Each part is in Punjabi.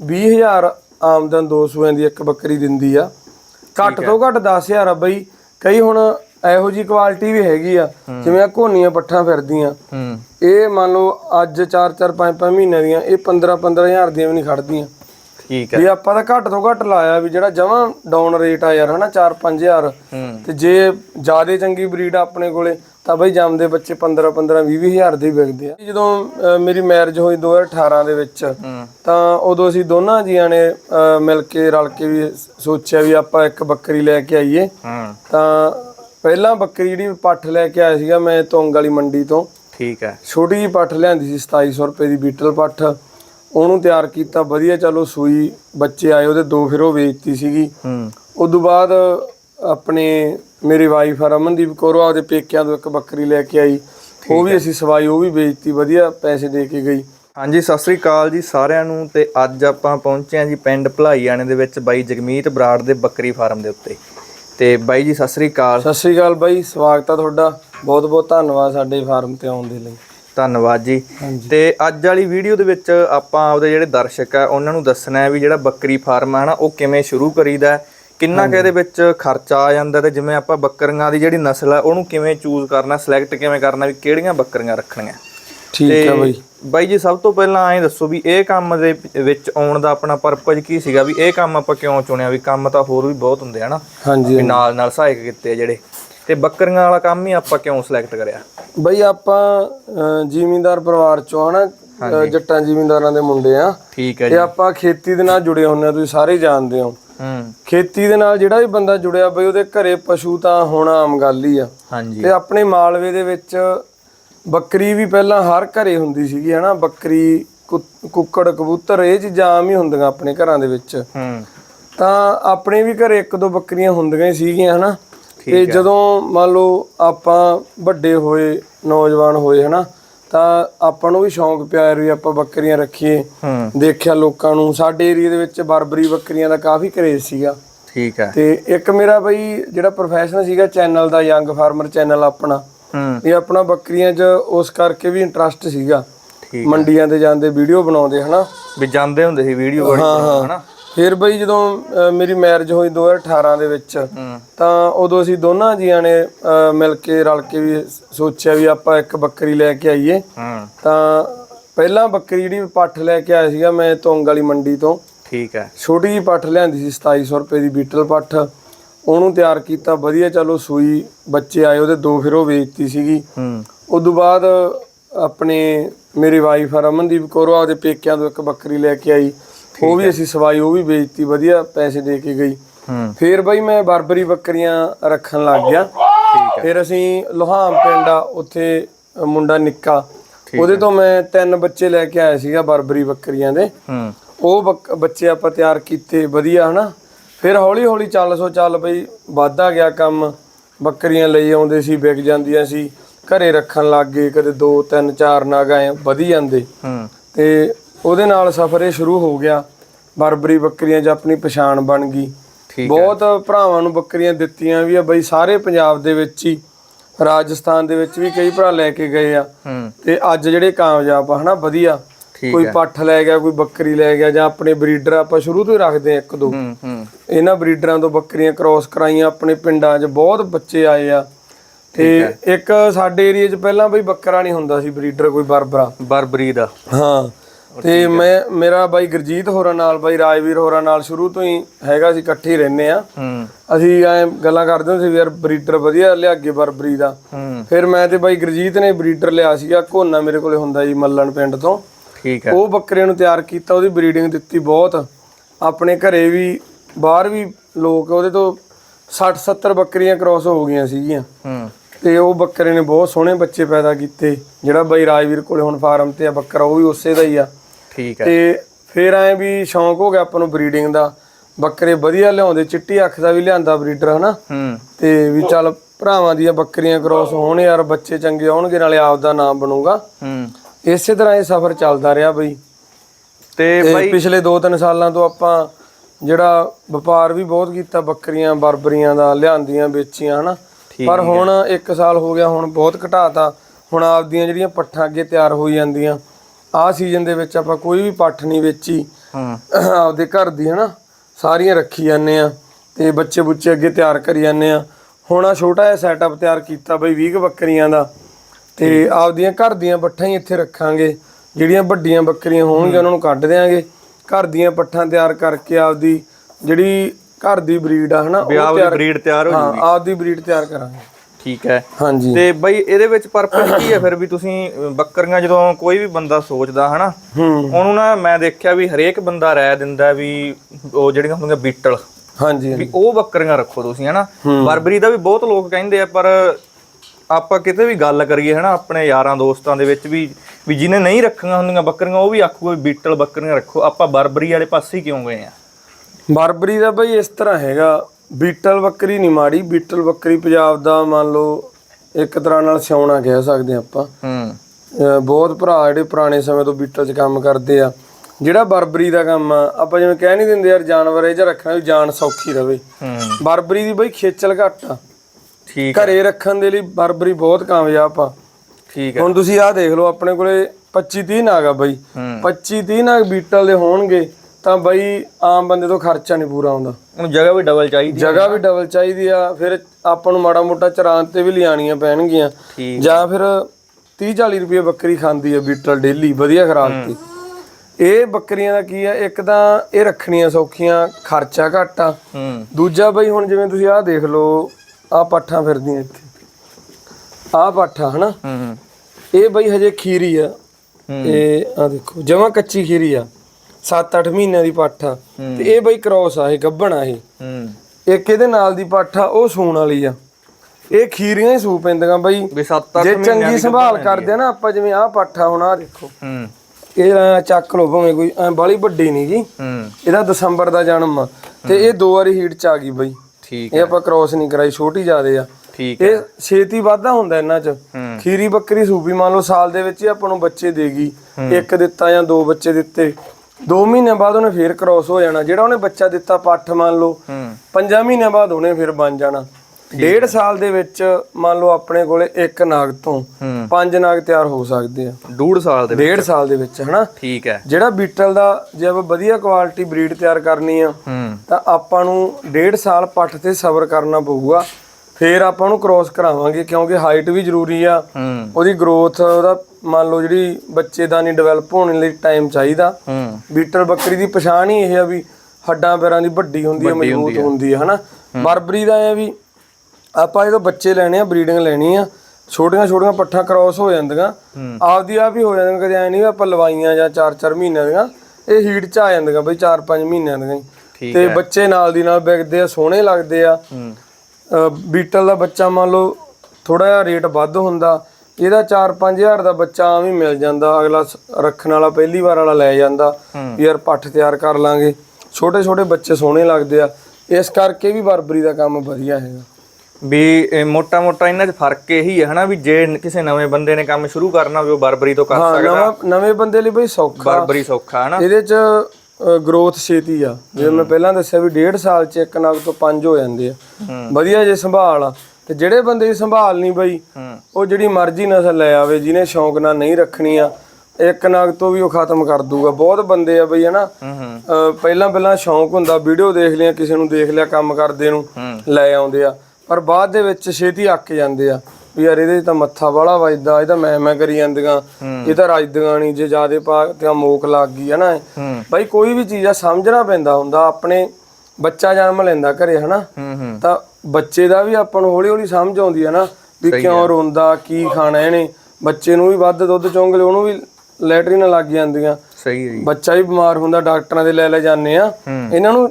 20000 ਆਮਦਨ ਦੋ ਸੂਆਂ ਦੀ ਇੱਕ ਬੱਕਰੀ ਦਿੰਦੀ ਆ। ਘੱਟ ਤੋਂ ਘੱਟ 10000 ਆ ਬਈ। ਕਈ ਹੁਣ ਇਹੋ ਜੀ ਕੁਆਲਿਟੀ ਵੀ ਹੈਗੀ ਆ ਜਿਵੇਂ ਆ ਘੋਨੀਆਂ ਪੱਠਾਂ ਫਿਰਦੀਆਂ। ਇਹ ਮੰਨ ਲਓ ਅੱਜ 4 4 5 5 ਮਹੀਨਿਆਂ ਦੀਆਂ ਇਹ 15 15000 ਦੀਆਂ ਵੀ ਨਹੀਂ ਖੜਦੀਆਂ। ਠੀਕ ਹੈ ਵੀ ਆਪਾਂ ਤਾਂ ਘੱਟ ਤੋਂ ਘੱਟ ਲਾਇਆ ਵੀ ਜਿਹੜਾ ਜਮਾਂ ਡਾਊਨ ਰੇਟ ਆ ਯਾਰ ਹਨਾ 4 5000 ਹੂੰ। ਤੇ ਜੇ ਜਿਆਦੇ ਚੰਗੀ ਬਰੀਡ ਆਪਣੇ ਕੋਲੇ ਤਾਂ ਬਈ ਜੰਮਦੇ ਬੱਚੇ 15 15 20 ਹਜ਼ਾਰ ਦੇ ਵਿਕਦੇ ਆ। ਜਦੋਂ ਅਹ, ਮੇਰੀ ਮੈਰਿਜ ਹੋਈ 2018 ਦੇ ਵਿੱਚ ਤਾਂ ਉਦੋਂ ਅਸੀਂ ਦੋਨਾਂ ਜੀਆਂ ਨੇ ਅਹ, ਮਿਲ ਕੇ ਰਲ ਕੇ ਵੀ ਸੋਚਿਆ ਵੀ ਆਪਾਂ ਇੱਕ ਬੱਕਰੀ ਲੈ ਕੇ ਆਈਏ। ਹੂੰ। ਤਾਂ ਪਹਿਲਾਂ ਬੱਕਰੀ ਜਿਹੜੀ ਪੱਠ ਲੈ ਕੇ ਆਇਆ ਸੀਗਾ ਮੈਂ ਤੋਂਗ ਵਾਲੀ ਮੰਡੀ ਤੋਂ। ਠੀਕ ਹੈ। ਛੋਟੀ ਜਿਹੀ ਪੱਠ ਲਿਆਂਦੀ ਸੀ 2700 ਰੁਪਏ ਦੀ ਬੀਟਲ ਪੱਠ। ਉਹਨੂੰ ਤਿਆਰ ਕੀਤਾ ਵਧੀਆ ਚਲੋ ਸੂਈ ਬੱਚੇ ਆਏ ਉਹਦੇ ਦੋ ਫਿਰ ਉਹ ਵੇਚਤੀ ਸੀਗੀ। ਹੂੰ। ਉਦੋਂ ਬਾਅਦ ਆਪਣੇ ਮੇਰੀ ਵਾਈਫ ਰਮਨਦੀਪ ਕੌਰ ਉਹ ਆਪਦੇ ਪੇਕਿਆਂ ਤੋਂ ਇੱਕ ਬੱਕਰੀ ਲੈ ਕੇ ਆਈ। ਉਹ ਵੀ ਅਸੀਂ ਸਵਾਈ ਉਹ ਵੀ ਵੇਚਤੀ ਵਧੀਆ ਪੈਸੇ ਦੇ ਕੇ ਗਈ। ਹਾਂਜੀ ਸਤਿ ਸ੍ਰੀ ਅਕਾਲ ਜੀ ਸਾਰਿਆਂ ਨੂੰ ਤੇ ਅੱਜ ਆਪਾਂ ਪਹੁੰਚੇ ਹਾਂ ਜੀ ਪਿੰਡ ਭਲਾਈਆਣੇ ਦੇ ਵਿੱਚ ਬਾਈ ਜਗਮੀਤ ਬਰਾੜ ਦੇ ਬੱਕਰੀ ਫਾਰਮ ਦੇ ਉੱਤੇ। ਤੇ ਬਾਈ ਜੀ ਸਤਿ ਸ੍ਰੀ ਅਕਾਲ। ਸਤਿ ਸ੍ਰੀ ਅਕਾਲ ਬਾਈ ਸਵਾਗਤ ਆ ਤੁਹਾਡਾ। ਬਹੁਤ ਬਹੁਤ ਧੰਨਵਾਦ ਸਾਡੇ ਫਾਰਮ ਤੇ ਆਉਣ ਦੇ ਲਈ। ਧੰਨਵਾਦ ਜੀ। ਤੇ ਅੱਜ ਵਾਲੀ ਵੀਡੀਓ ਦੇ ਵਿੱਚ ਆਪਾਂ ਆਪਦੇ ਜਿਹੜੇ ਦਰਸ਼ਕ ਆ ਉਹਨਾਂ ਨੂੰ ਦੱਸਣਾ ਹੈ ਵੀ ਜਿਹੜਾ ਬੱਕਰੀ ਫਾਰਮ ਆ ਨਾ ਉਹ ਕਿਵੇਂ ਸ਼ੁਰੂ ਕਰੀਦਾ ਹੈ, ਕਿੰਨਾ ਕੁ ਇਹਦੇ ਵਿੱਚ ਖਰਚਾ ਆ ਜਾਂਦਾ ਤੇ ਜਿਵੇਂ ਆਪਾਂ ਬੱਕਰੀਆਂ ਦੀ ਜਿਹੜੀ ਨਸਲ ਆ ਉਹਨੂੰ ਕਿਵੇਂ ਚੂਜ਼ ਕਰਨਾ ਸਿਲੈਕਟ ਕਿਵੇਂ ਕਰਨਾ ਵੀ ਕਿਹੜੀਆਂ ਬੱਕਰੀਆਂ ਰੱਖਣੀਆਂ। ਠੀਕ ਆ ਬਾਈ। ਬਾਈ ਜੀ ਸਭ ਤੋਂ ਪਹਿਲਾਂ ਐਂ ਦੱਸੋ ਵੀ ਇਹ ਕੰਮ ਦੇ ਵਿੱਚ ਆਉਣ ਦਾ ਆਪਣਾ ਪਰਪਸ ਕੀ ਸੀਗਾ? ਵੀ ਇਹ ਕੰਮ ਆਪਾਂ ਕਿਉਂ ਚੁਣਿਆ? ਵੀ ਕੰਮ ਤਾਂ ਹੋਰ ਵੀ ਬਹੁਤ ਹੁੰਦੇ ਆ ਨਾ। ਹਾਂਜੀ ਨਾਲ ਨਾਲ ਸਹਾਇਕ ਕੀਤੇ ਆ ਜਿਹੜੇ। ਤੇ ਬੱਕਰੀਆਂ ਵਾਲਾ ਕੰਮ ਹੀ ਆਪਾਂ ਕਿਉਂ ਸਿਲੈਕਟ ਕਰਿਆ? ਬਾਈ ਆਪਾਂ ਜ਼ਿਮੀਂਦਾਰ ਪਰਿਵਾਰ ਚੋਂ ਹਨਾ ਜੱਟਾਂ ਜ਼ਿਮੀਂਦਾਰਾਂ ਦੇ ਮੁੰਡੇ ਆ। ਠੀਕ ਹੈ ਤੇ ਜੀ ਆਪਾਂ ਖੇਤੀ ਦੇ ਨਾਲ ਜੁੜੇ ਹੁੰਦੇ ਆ ਤੁਸੀਂ ਸਾਰੇ ਜਾਣਦੇ ਹੋ। ਹੂੰ ਖੇਤੀ ਦੇ ਨਾਲ ਜਿਹੜਾ ਵੀ ਬੰਦਾ ਜੁੜਿਆ ਬਈ ਉਹਦੇ ਘਰੇ ਪਸ਼ੂ ਤਾਂ ਹੋਣਾ ਆਮ ਗੱਲ ਹੀ ਆ। ਹਾਂਜੀ। ਤੇ ਆਪਣੇ ਮਾਲਵੇ ਦੇ ਵਿੱਚ ਬੱਕਰੀ ਵੀ ਪਹਿਲਾਂ ਹਰ ਘਰੇ ਹੁੰਦੀ ਸੀਗੀ ਹਨਾ? ਬੱਕਰੀ ਕੁੱਕੜ ਕਬੂਤਰ ਇਹ ਚੀਜ਼ਾਂ ਆਮ ਹੀ ਹੁੰਦੀਆਂ ਆਪਣੇ ਘਰਾਂ ਦੇ ਵਿੱਚ। ਹੂੰ। ਤਾਂ ਆਪਣੇ ਵੀ ਘਰੇ ਇੱਕ ਦੋ ਬੱਕਰੀਆਂ ਹੁੰਦੀਆਂ ਸੀਗੀਆਂ ਹਨਾ? ਤੇ ਜਦੋਂ ਮੰਨ ਲਓ ਆਪਾਂ ਵੱਡੇ ਹੋਏ ਨੌਜਵਾਨ ਹੋਏ ਹਨਾ? ਤਾਂ ਆਪਾਂ ਨੂੰ ਵੀ ਸ਼ੌਂਕ ਪਿਆ ਯਾਰ ਵੀ ਆਪਾਂ ਬੱਕਰੀਆਂ ਰੱਖੀਏ। ਦੇਖਿਆ ਲੋਕਾਂ ਨੂੰ ਸਾਡੇ ਏਰੀਆ ਦੇ ਵਿੱਚ ਬਰਬਰੀ ਬੱਕਰੀਆਂ ਦਾ ਕਾਫੀ ਕਰੇਜ਼ ਸੀਗਾ। ਠੀਕ ਹੈ। ਤੇ ਇੱਕ ਮੇਰਾ ਬਈ ਜਿਹੜਾ ਪ੍ਰੋਫੈਸ਼ਨ ਸੀਗਾ ਚੈਨਲ ਦਾ ਯੰਗ ਫਾਰਮਰ ਚੈਨਲ ਆਪਣਾ। ਇਹ ਆਪਣਾ ਬੱਕਰੀਆਂ 'ਚ ਉਸ ਕਰਕੇ ਵੀ ਇੰਟਰਸਟ ਸੀਗਾ। ਮੰਡੀਆਂ ਤੇ ਜਾਂਦੇ ਵੀਡੀਓ ਬਣਾਉਂਦੇ ਹਨਾ? ਵੀ ਜਾਂਦੇ ਹੁੰਦੇ ਸੀ ਵੀਡੀਓ ਬੜੀ ਹਨਾ? ਫਿਰ ਬਈ ਜਦੋਂ ਅਹ, ਮੇਰੀ ਮੈਰਿਜ ਹੋਈ 2018 ਦੇ ਵਿੱਚ ਤਾਂ ਉਦੋਂ ਅਸੀਂ ਦੋਨਾਂ ਜੀਆਂ ਨੇ ਅਹ, ਮਿਲ ਕੇ ਰਲ ਕੇ ਵੀ ਸੋਚਿਆ ਵੀ ਆਪਾਂ ਇੱਕ ਬੱਕਰੀ ਲੈ ਕੇ ਆਈਏ। ਹੂੰ। ਤਾਂ ਪਹਿਲਾਂ ਬੱਕਰੀ ਜਿਹੜੀ ਪੱਠ ਲੈ ਕੇ ਆਇਆ ਸੀਗਾ ਮੈਂ ਤੋਂਗ ਵਾਲੀ ਮੰਡੀ ਤੋਂ। ਠੀਕ ਹੈ। ਛੋਟੀ ਜਿਹੀ ਪੱਠ ਲਿਆਂਦੀ ਸੀ 2700 ਰੁਪਏ ਦੀ ਬੀਟਲ ਪੱਠ। ਉਹਨੂੰ ਤਿਆਰ ਕੀਤਾ ਵਧੀਆ ਚਲੋ ਸੂਈ ਬੱਚੇ ਆਏ ਉਹਦੇ ਦੋ ਫਿਰ ਉਹ ਵੇਚਤੀ ਸੀਗੀ। ਹੂੰ। ਉਦੋਂ ਬਾਅਦ ਆਪਣੇ ਮੇਰੀ ਵਾਈਫ ਰਮਨਦੀਪ ਕੌਰ ਉਹ ਆਪਦੇ ਪੇਕਿਆਂ ਤੋਂ ਇੱਕ ਬੱਕਰੀ ਲੈ ਕੇ ਆਈ। ਉਹ ਵੀ ਅਸੀਂ ਸਵਾਈ ਉਹ ਵੀ ਵੇਚਤੀ ਵਧੀਆ ਪੈਸੇ ਦੇ ਕੇ ਗਈ। ਹੂੰ। ਫਿਰ ਬਈ ਮੈਂ ਬਰਬਰੀ ਬੱਕਰੀਆਂ ਰੱਖਣ ਲੱਗ ਗਿਆ। ਠੀਕ ਹੈ। ਫਿਰ ਅਸੀਂ ਲੋਹਾਮ ਪਿੰਡ ਆ ਉੱਥੇ ਮੁੰਡਾ ਨਿੱਕਾ। ਉਹਦੇ ਤੋਂ ਮੈਂ ਤਿੰਨ ਬੱਚੇ ਲੈ ਕੇ ਆਇਆ ਸੀਗਾ ਬਰਬਰੀ ਬੱਕਰੀਆਂ ਦੇ। ਹੂੰ। ਉਹ ਬੱਚੇ ਆਪਾਂ ਤਿਆਰ ਕੀਤੇ ਵਧੀਆ ਹਨਾ। ਫਿਰ ਹੌਲੀ ਹੌਲੀ ਚੱਲ ਸੋ ਚੱਲ ਬਈ ਵੱਧਦਾ ਗਿਆ ਕੰਮ। ਬੱਕਰੀਆਂ ਲਈ ਆਉਂਦੇ ਸੀ ਵਿਕ ਜਾਂਦੀਆਂ ਸੀ। ਘਰੇ ਰੱਖਣ ਲੱਗ ਗਏ ਕਦੇ 2 3 4 ਨਾਗ ਆਏ ਵਧੀ ਜਾਂਦੇ। ਹੂੰ। ਤੇ ਉਹਦੇ ਨਾਲ ਸਫ਼ਰ ਇਹ ਸ਼ੁਰੂ ਹੋ ਗਿਆ। ਬਰਬਰੀ ਬੱਕਰੀਆਂ 'ਚ ਆਪਣੀ ਪਛਾਣ ਬਣ ਗਈ। ਠੀਕ ਬਹੁਤ ਭਰਾਵਾਂ ਨੂੰ ਬੱਕਰੀਆਂ ਦਿੱਤੀਆਂ ਵੀ ਆ ਬਈ ਸਾਰੇ ਪੰਜਾਬ ਦੇ ਵਿੱਚ ਹੀ ਰਾਜਸਥਾਨ ਦੇ ਵਿੱਚ ਵੀ ਕਈ ਭਰਾ ਲੈ ਕੇ ਗਏ ਆ। ਤੇ ਅੱਜ ਜਿਹੜੇ ਕਾਮਯਾਬ ਆ ਹਨਾ ਵਧੀਆ। ਕੋਈ ਪੱਠ ਲੈ ਗਿਆ ਕੋਈ ਬੱਕਰੀ ਲੈ ਗਿਆ ਜਾਂ ਆਪਣੇ ਬਰੀਡਰ ਆਪਾਂ ਸ਼ੁਰੂ ਤੋਂ ਹੀ ਰੱਖਦੇ ਆ ਇੱਕ ਦੋ। ਇਹਨਾਂ ਬਰੀਡਰਾਂ ਤੋਂ ਬੱਕਰੀਆਂ ਕ੍ਰਾਸ ਕਰਾਈਆਂ ਆਪਣੇ ਪਿੰਡਾਂ 'ਚ ਬਹੁਤ ਬੱਚੇ ਆਏ ਆ। ਤੇ ਇੱਕ ਸਾਡੇ ਏਰੀਆ 'ਚ ਪਹਿਲਾਂ ਬਈ ਬੱਕਰਾ ਨਹੀਂ ਹੁੰਦਾ ਸੀ ਬਰੀਡਰ ਕੋਈ ਬਰਬਰਾ। ਬਰਬਰੀ ਦਾ। ਹਾਂ। ਤੇ ਮੈਂ ਮੇਰਾ ਬਾਈ ਗੁਰਜੀਤ ਹੋਰਾਂ ਨਾਲ ਬਾਈ ਰਾਜਵੀਰ ਹੋਰਾਂ ਨਾਲ ਸ਼ੁਰੂ ਤੋਂ ਹੀ ਹੈਗਾ ਸੀ ਇਕੱਠੇ ਹੀ ਰਹਿੰਦੇ ਆ ਹੂੰ। ਅਸੀਂ ਐ ਗੱਲਾਂ ਕਰਦੇ ਹੁੰਦੇ ਸੀ ਵੀ ਯਾਰ ਬਰੀਡਰ ਵਧੀਆ ਲਿਆ ਅੱਗੇ ਬਰਬਰੀ ਦਾ। ਹੂੰ। ਫਿਰ ਮੈਂ ਤੇ ਬਾਈ ਗੁਰਜੀਤ ਨੇ ਬਰੀਡਰ ਲਿਆ ਸੀਗਾ ਕੋਨਾ ਮੇਰੇ ਕੋਲੇ ਹੁੰਦਾ ਜੀ ਮੱਲਣ ਪਿੰਡ ਤੋਂ। ਠੀਕ ਹੈ। ਉਹ ਬੱਕਰੇ ਨੂੰ ਤਿਆਰ ਕੀਤਾ ਉਹਦੀ ਬਰੀਡਿੰਗ ਦਿੱਤੀ ਬਹੁਤ। ਆਪਣੇ ਘਰੇ ਵੀ ਬਾਹਰ ਵੀ ਲੋਕ ਉਹਦੇ ਤੋਂ 60 70 ਬੱਕਰੀਆਂ ਕ੍ਰਾਸ ਹੋ ਗਈਆਂ ਸੀਗੀਆਂ। ਹੂੰ। ਤੇ ਉਹ ਬੱਕਰੇ ਨੇ ਬਹੁਤ ਸੋਹਣੇ ਬੱਚੇ ਪੈਦਾ ਕੀਤੇ। ਜਿਹੜਾ ਬਾਈ ਰਾਜਵੀਰ ਕੋਲੇ ਹੁਣ ਫਾਰਮ ਤੇ ਆ ਬੱਕਰਾ ਉਹ ਵੀ ਉਸੇ ਦਾ ਹੀ ਆ। ਠੀਕ ਹੈ। ਤੇ ਫਿਰ ਐ ਵੀ ਸ਼ੌਂਕ ਹੋ ਗਿਆ ਆਪਾਂ ਨੂੰ ਬਰੀਡਿੰਗ ਦਾ। ਬੱਕਰੇ ਵਧੀਆ ਲਿਆਉਂਦੇ ਚਿੱਟੀ ਅੱਖ ਦਾ ਵੀ ਲਿਆਂਦਾ ਬਰੀਡਰ ਹਨਾ? ਹੂੰ। ਤੇ ਵੀ ਚੱਲ ਭਰਾਵਾਂ ਦੀਆਂ ਬੱਕਰੀਆਂ ਕ੍ਰਾਸ ਹੋਣ ਯਾਰ ਬੱਚੇ ਚੰਗੇ ਆਉਣਗੇ ਨਾਲੇ ਆਪ ਦਾ ਨਾਮ ਬਣੂਗਾ। ਹੂੰ। ਇਸੇ ਤਰ੍ਹਾਂ ਇਹ ਸਫ਼ਰ ਚੱਲਦਾ ਰਿਹਾ ਬਈ। ਤੇ ਬਾਈ ਪਿਛਲੇ 2-3 ਸਾਲਾਂ ਤੋਂ ਆਪਾਂ ਜਿਹੜਾ ਵਪਾਰ ਵੀ ਬਹੁਤ ਕੀਤਾ ਬੱਕਰੀਆਂ ਬਰਬਰੀਆਂ ਦਾ ਲਿਆਂਦੀਆਂ ਵੇਚੀਆਂ ਹਨਾ? ਪਰ ਹੁਣ 1 ਸਾਲ ਹੋ ਗਿਆ ਹੁਣ ਬਹੁਤ ਘਟਾਤਾ। ਹੁਣ ਆਪਦੀਆਂ ਜਿਹੜੀਆਂ ਪੱਠਾਂ ਅੱਗੇ ਤਿਆਰ ਹੋਈ ਜਾਂਦੀਆਂ। ਆਹ ਸੀਜ਼ਨ ਦੇ ਵਿੱਚ ਆਪਾਂ ਕੋਈ ਵੀ ਪੱਠ ਨਹੀਂ ਵੇਚੀ। ਹੂੰ। ਆਪਦੇ ਘਰ ਦੀ ਹਨਾ? ਸਾਰੀਆਂ ਰੱਖੀ ਜਾਂਦੇ ਆ ਤੇ ਬੱਚੇ ਬੁੱਚੇ ਅੱਗੇ ਤਿਆਰ ਕਰੀ ਜਾਂਦੇ ਆ। ਹੁਣ ਆ ਛੋਟਾ ਜਿਹਾ ਸੈਟਅਪ ਤਿਆਰ ਕੀਤਾ ਬਈ 20 ਕੁ ਬੱਕਰੀਆਂ ਦਾ ਤੇ ਆਪਦੀਆਂ ਘਰ ਦੀਆਂ ਪੱਠਾਂ ਹੀ ਇੱਥੇ ਰੱਖਾਂਗੇ। ਜਿਹੜੀਆਂ ਵੱਡੀਆਂ ਬੱਕਰੀਆਂ ਹੋਣਗੀਆਂ ਉਹਨਾਂ ਨੂੰ ਕੱਢ ਦਿਆਂਗੇ। ਘਰ ਦੀਆਂ ਪੱਠਾਂ ਤਿਆਰ ਕਰਕੇ ਆਪਦੀ ਜਿਹੜੀ ਘਰ ਦੀ ਬਰੀਡ ਆ ਹਨਾ? ਉਹ ਤਿਆਰ ਬਰੀਡ ਤਿਆਰ ਹੋ ਹਾਂ ਆਪਦੀ ਬਰੀਡ ਤਿਆਰ ਕਰਾਂਗੇ। ਠੀਕ ਹੈ। ਹਾਂਜੀ। ਤੇ ਬਈ ਇਹਦੇ ਵਿੱਚ ਪਰਪਸ ਕੀ ਹੈ ਫਿਰ ਵੀ ਤੁਸੀਂ ਬੱਕਰੀਆਂ ਜਦੋਂ ਕੋਈ ਵੀ ਬੰਦਾ ਸੋਚਦਾ ਹਨਾ? ਉਹਨੂੰ ਨਾ ਮੈਂ ਦੇਖਿਆ ਵੀ ਹਰੇਕ ਬੰਦਾ ਰਾਏ ਦਿੰਦਾ ਵੀ ਉਹ ਜਿਹੜੀਆਂ ਹੁੰਦੀਆਂ ਬੀਟਲ। ਹਾਂਜੀ ਵੀ ਉਹ ਬੱਕਰੀਆਂ ਰੱਖੋ ਤੁਸੀਂ ਹਨਾ? ਬਰਬਰੀ ਦਾ ਵੀ ਬਹੁਤ ਲੋਕ ਕਹਿੰਦੇ ਆ ਪਰ ਆਪਾਂ ਕਿਤੇ ਵੀ ਗੱਲ ਕਰੀਏ ਹਨਾ ਆਪਣੇ ਯਾਰਾਂ ਦੋਸਤਾਂ ਦੇ ਵਿੱਚ ਵੀ ਵੀ ਜਿਹਨੇ ਨਹੀਂ ਰੱਖੀਆਂ ਹੁੰਦੀਆਂ ਬੱਕਰੀਆਂ ਉਹ ਵੀ ਆਖੂਗਾ ਵੀ ਬੀਟਲ ਬੱਕਰੀਆਂ ਰੱਖੋ। ਆਪਾਂ ਬਰਬਰੀ ਵਾਲੇ ਪਾਸੇ ਹੀ ਕਿਉਂ ਗਏ ਆ? ਬਰਬਰੀ ਦਾ ਬਈ ਇਸ ਤਰ੍ਹਾਂ ਹੈਗਾ ਬੀਟਲ ਬੱਕਰੀ ਨਹੀਂ ਮਾੜੀ ਬੀਟਲ ਬੱਕਰੀ ਪੰਜਾਬ ਦਾ ਮੰਨ ਲਓ ਇੱਕ ਤਰ੍ਹਾਂ ਨਾਲ ਸਿਉਣਾ ਕਹਿ ਸਕਦੇ ਆਪਾਂ। ਹੂੰ। ਬਹੁਤ ਭਰਾ ਜਿਹੜੇ ਪੁਰਾਣੇ ਸਮੇਂ ਤੋਂ ਬੀਟਲ 'ਚ ਕੰਮ ਕਰਦੇ ਆ। ਜਿਹੜਾ ਬਰਬਰੀ ਦਾ ਕੰਮ ਆ ਆਪਾਂ ਜਿਵੇਂ ਕਹਿ ਨਹੀਂ ਦਿੰਦੇ ਯਾਰ ਜਾਨਵਰ ਇਹ ਜਿਹਾ ਰੱਖਣਾ ਵੀ ਜਾਨ ਸੌਖੀ ਰਵੇ। ਹੂੰ। ਬਰਬਰੀ ਦੀ ਬਈ ਖੇਚਲ ਘੱਟ ਆ। ਠੀਕ ਘਰੇ ਰੱਖਣ ਦੇ ਲਈ ਬਰਬਰੀ ਬਹੁਤ ਕਾਮਯਾਬ ਆ। ਠੀਕ ਹੈ ਹੁਣ ਤੁਸੀਂ ਆਹ ਦੇਖ ਲਓ ਆਪਣੇ ਕੋਲੇ 25 30 ਨਾਗ ਆ ਬਈ। ਹੂੰ। 25 30 ਨਾਗ ਬੀਟਲ ਦੇ ਹੋਣਗੇ। ਤਾਂ ਬਈ ਆਮ ਬੰਦੇ ਤੋਂ ਖਰਚਾ ਨਹੀਂ ਪੂਰਾ ਆਉਂਦਾ। ਉਹਨੂੰ ਜਗ੍ਹਾ ਵੀ ਡਬਲ ਚਾਹੀਦੀ ਜਗ੍ਹਾ ਵੀ ਡਬਲ ਚਾਹੀਦੀ ਆ ਫਿਰ ਆਪਾਂ ਨੂੰ ਮਾੜਾ ਮੋਟਾ ਚਰਾਂ ਤੇ ਵੀ ਲਿਆਣੀਆਂ ਪੈਣਗੀਆਂ। ਠੀਕ। ਜਾਂ ਫਿਰ 30 40 ਰੁਪਏ ਬੱਕਰੀ ਖਾਂਦੀ ਆ ਬੀਟਲ ਡੇਲੀ ਵਧੀਆ ਖਰਾਕ ਤੇ। ਇਹ ਬੱਕਰੀਆਂ ਦਾ ਕੀ ਆ ਇੱਕ ਤਾਂ ਇਹ ਰੱਖਣੀਆਂ ਸੌਖੀਆਂ ਖਰਚਾ ਘੱਟ ਆ। ਹੂੰ। ਦੂਜਾ ਬਈ ਹੁਣ ਜਿਵੇਂ ਤੁਸੀਂ ਆਹ ਦੇਖ ਲਓ ਆਹ ਪਾਠਾਂ ਫਿਰਦੀਆਂ ਇੱਥੇ। ਆਹ ਪਾਠਾ ਹਨਾ? ਹੂੰ ਇਹ ਬਈ ਹਜੇ ਖੀਰੀ ਆ। ਇਹ ਆ ਦੇਖੋ ਜਮਾ ਕੱਚੀ ਖੀਰੀ ਆ। 7-8 ਮਹੀਨਿਆਂ ਦੀ ਪਾਠਾ ਤੇ ਇਹ ਬਈ ਕ੍ਰੋਸ ਆ ਇਹ ਗੱਭਣ ਆ ਇਹ। ਹੂੰ। ਇੱਕ ਇਹਦੇ ਨਾਲ ਦੀ ਪਾਠਾ ਉਹ ਸੂਣ ਵਾਲੀ ਆ। ਇਹ ਖੀਰੀਆਂ ਹੀ ਸੂ ਪੈਂਦੀਆਂ ਬਈ। ਵੀ 7-8 ਜੇ ਚੰਗੀ ਸੰਭਾਲ ਕਰਦੇ ਆ ਨਾ ਆਪਾਂ ਜਿਵੇਂ ਆਹ ਪਾਠਾ ਹੁਣ ਆਹ ਦੇਖੋ। ਹੂੰ। ਇਹ ਚੱਕ ਲਓ ਭਾਵੇਂ ਕੋਈ ਐ ਬਾਲੀ ਵੱਡੀ ਨਹੀਂ ਜੀ। ਹੂੰ। ਇਹਦਾ ਦਸੰਬਰ ਦਾ ਜਨਮ ਆ। ਤੇ ਇਹ ਦੋ ਵਾਰੀ ਹੀਟ ਚ ਆ ਗਈ ਬਈ। ਠੀਕ ਇਹ ਆਪਾਂ ਕ੍ਰੋਸ ਨਹੀਂ ਕਰਾਈ ਛੋਟੀ ਜ਼ਿਆਦੇ ਆ। ਠੀਕ ਇਹ ਛੇਤੀ ਵਾਧਾ ਹੁੰਦਾ ਇਹਨਾਂ ਚ। ਖੀਰੀ ਬੱਕਰੀ ਸੂਪੀ ਮੰਨ ਲਓ ਸਾਲ ਦੇ ਵਿੱਚ ਹੀ ਆਪਾਂ ਨੂੰ ਬੱਚੇ ਦੇਗੀ ਇੱਕ ਦਿੱਤਾ ਜਾਂ ਦੋ ਬੱਚੇ ਦਿੱਤੇ। 2 ਮਹੀਨਿਆਂ ਬਾਅਦ ਉਹਨੇ ਫੇਰ ਕ੍ਰੋਸ ਹੋ ਜਾਣਾ। ਜਿਹੜਾ ਉਹਨੇ ਬੱਚਾ ਦਿੱਤਾ ਪੱਠ ਮੰਨ ਲਓ ਹੂੰ। 5 ਮਹੀਨਿਆਂ ਬਾਅਦ ਉਹਨੇ ਫਿਰ ਬਣ ਜਾਣਾ। ਡੇਢ ਸਾਲ ਦੇ ਵਿੱਚ ਮੰਨ ਲਓ ਆਪਣੇ ਕੋਲੇ ਇੱਕ ਨਾਗ ਤੋਂ ਪੰਜ ਨਾਗ ਤਿਆਰ ਹੋ ਸਕਦੇ ਆ। ਡੂਢ ਸਾਲ ਦੇ ਵਿੱਚ। ਡੇਢ ਸਾਲ ਦੇ ਵਿੱਚ ਹਨਾ? ਠੀਕ ਹੈ। ਜਿਹੜਾ ਬੀਟਲ ਦਾ ਜੇ ਆਪਾਂ ਵਧੀਆ ਕੁਆਲਿਟੀ ਬਰੀਡ ਤਿਆਰ ਕਰਨੀ ਆ ਤਾਂ ਆਪਾਂ ਨੂੰ ਡੇਢ ਸਾਲ ਪੱਠ ਤੇ ਸਬਰ ਕਰਨਾ ਪਊਗਾ। ਫੇਰ ਆਪਾਂ ਨੂੰ ਕ੍ਰੋਸ ਕਰਾਵਾਂਗੇ ਕਿਉਂਕਿ ਹਾਈਟ ਵੀ ਜ਼ਰੂਰੀ ਆ। ਉਹਦੀ ਗਰੋਥ ਉਹਦਾ ਮੰਨ ਲਓ ਜਿਹੜੀ ਬੱਚੇਦਾਨੀ ਡਿਵੈਲਪ ਹੋਣ ਲਈ ਟਾਈਮ ਚਾਹੀਦਾ ਹੂੰ। ਬੀਟਲ ਬੱਕਰੀ ਦੀ ਪਛਾਣ ਹੀ ਇਹ ਆ ਵੀ ਹੱਡਾਂ ਪੈਰਾਂ ਦੀ ਵੱਡੀ ਹੁੰਦੀ ਹੈ ਮਜ਼ਬੂਤ ਹੁੰਦੀ ਹੈ ਹਨਾ? ਬਰਬਰੀ ਦਾ ਇਹ ਆ ਵੀ ਆਪਾਂ ਜਦੋਂ ਬੱਚੇ ਲੈਣੇ ਆ ਬਰੀਡਿੰਗ ਲੈਣੀ ਆ ਛੋਟੀਆਂ ਛੋਟੀਆਂ ਪੱਠਾਂ ਕ੍ਰਾਸ ਹੋ ਜਾਂਦੀਆਂ ਆਪਦੀ ਆਪ ਹੀ ਹੋ ਜਾਂਦੀਆਂ ਕਦੇ ਐ ਨਹੀਂ ਆਪਾਂ ਲਵਾਈਆਂ ਜਾਂ 4-4 ਮਹੀਨਿਆਂ ਦੀਆਂ ਇਹ ਹੀਟ ਚ ਆ ਜਾਂਦੀਆਂ ਬਈ 4-5 ਮਹੀਨਿਆਂ ਦੀਆਂ ਤੇ ਬੱਚੇ ਨਾਲ ਦੀ ਨਾਲ ਵਿਕਦੇ ਆ ਸੋਹਣੇ ਲੱਗਦੇ ਆ। ਬੀਟਲ ਦਾ ਬੱਚਾ ਮੰਨ ਲਓ ਥੋੜਾ ਜਿਹਾ ਰੇਟ ਵੱਧ ਹੁੰਦਾ ਇਹਦਾ 4-5000 ਦਾ ਬੱਚਾ ਆਮ ਹੀ ਮਿਲ ਜਾਂਦਾ। ਅਗਲਾ ਰੱਖਣ ਵਾਲਾ ਪਹਿਲੀ ਵਾਰ ਵਾਲਾ ਲੈ ਜਾਂਦਾ। ਵੀ ਯਾਰ ਪੱਠ ਤਿਆਰ ਕਰ ਲਾਂਗੇ। ਛੋਟੇ ਛੋਟੇ ਬੱਚੇ ਸੋਹਣੇ ਲੱਗਦੇ ਆ। ਇਸ ਕਰਕੇ ਵੀ ਬਰਬਰੀ ਦਾ ਕੰਮ ਵਧੀਆ ਹੈਗਾ। ਵੀ ਮੋਟਾ ਮੋਟਾ ਇਹਨਾਂ 'ਚ ਫ਼ਰਕ ਇਹੀ ਹੈ ਹਨਾ ਵੀ ਜੇ ਕਿਸੇ ਨਵੇਂ ਬੰਦੇ ਨੇ ਕੰਮ ਸ਼ੁਰੂ ਕਰਨਾ ਹੋਵੇ ਉਹ ਬਰਬਰੀ ਤੋਂ ਕਰ ਹਾਂ ਸਕਦਾ। ਨਵਾਂ ਨਵੇਂ ਬੰਦੇ ਲਈ ਬਈ ਸੌਖਾ। ਬਰਬਰੀ ਸੌਖਾ ਹਨਾ। ਇਹਦੇ ਚ ਗਰੋਥ ਛੇਤੀ ਆ। ਜਿਵੇਂ ਮੈਂ ਪਹਿਲਾਂ ਦੱਸਿਆ ਵੀ ਡੇਢ ਸਾਲ ਚ ਇੱਕ ਨਗ ਤੋਂ ਪੰਜ ਹੋ ਜਾਂਦੇ ਆ। ਵਧੀਆ ਜੇ ਸੰਭਾਲ ਆ। ਤੇ ਜਿਹੜੇ ਬੰਦੇ ਦੀ ਸੰਭਾਲ ਨਹੀਂ ਬਈ ਉਹ ਜਿਹੜੀ ਮਰਜ਼ੀ ਨਸਲ ਲੈ ਆਵੇ ਜਿਹਨੇ ਸ਼ੌਂਕ ਨਾਲ ਨਹੀਂ ਰੱਖਣੀ ਆ ਇੱਕ ਨਗ ਤੋਂ ਵੀ ਉਹ ਖਤਮ ਕਰ ਦੂਗਾ। ਬਹੁਤ ਬੰਦੇ ਆ ਬਈ ਹਨਾ? ਪਹਿਲਾਂ ਪਹਿਲਾਂ ਸ਼ੌਂਕ ਹੁੰਦਾ ਵੀਡੀਓ ਦੇਖ ਲਿਆ ਕਿਸੇ ਨੂੰ ਦੇਖ ਲਿਆ ਕੰਮ ਕਰਦੇ ਨੂੰ। ਲੈ ਆਉਂਦੇ ਆ। ਪਰ ਬਾਅਦ ਦੇ ਵਿੱਚ ਛੇਤੀ ਅੱਕ ਜਾਂਦੇ ਆ ਵੀ ਯਾਰ ਇਹਦੇ ਤਾਂ ਮੱਥਾ ਵਾਲਾ ਵੱਜਦਾ ਇਹ ਤਾਂ ਮੈਂ ਮੈਂ ਕਰੀ ਜਾਂਦੀਆਂ ਇਹ ਤਾਂ ਰੱਜਦੀਆਂ ਨਹੀਂ ਜੇ ਜਿਆਦੇ ਪਾ ਤੇ ਮੋਕ ਲੱਗ ਗਈ ਹਨਾ? ਬਾਈ ਕੋਈ ਵੀ ਚੀਜ਼ ਆ ਸਮਝਣਾ ਪੈਂਦਾ ਹੁੰਦਾ ਆਪਣੇ ਬੱਚਾ ਜਨਮ ਲੈਂਦਾ ਘਰੇ ਹਨਾ? ਤਾਂ ਬੱਚੇ ਦਾ ਵੀ ਆਪਾਂ ਨੂੰ ਹੌਲੀ ਹੌਲੀ ਸਮਝ ਆਉਂਦੀ ਹੈ ਨਾ ਵੀ ਕਿਉਂ ਰੋਂਦਾ ਕੀ ਖਾਣਾ ਇਹਨੇ। ਬੱਚੇ ਨੂੰ ਵੀ ਵੱਧ ਦੁੱਧ ਚੁੰਗਲੇ ਉਹਨੂੰ ਵੀ ਲੈਟਰੀਨ ਲੱਗ ਜਾਂਦੀਆਂ। ਸਹੀ ਹੈ ਜੀ। ਬੱਚਾ ਵੀ ਬਿਮਾਰ ਹੁੰਦਾ ਡਾਕਟਰਾਂ ਦੇ ਲੈ ਲੈ ਜਾਂਦੇ ਆ। ਇਹਨਾਂ ਨੂੰ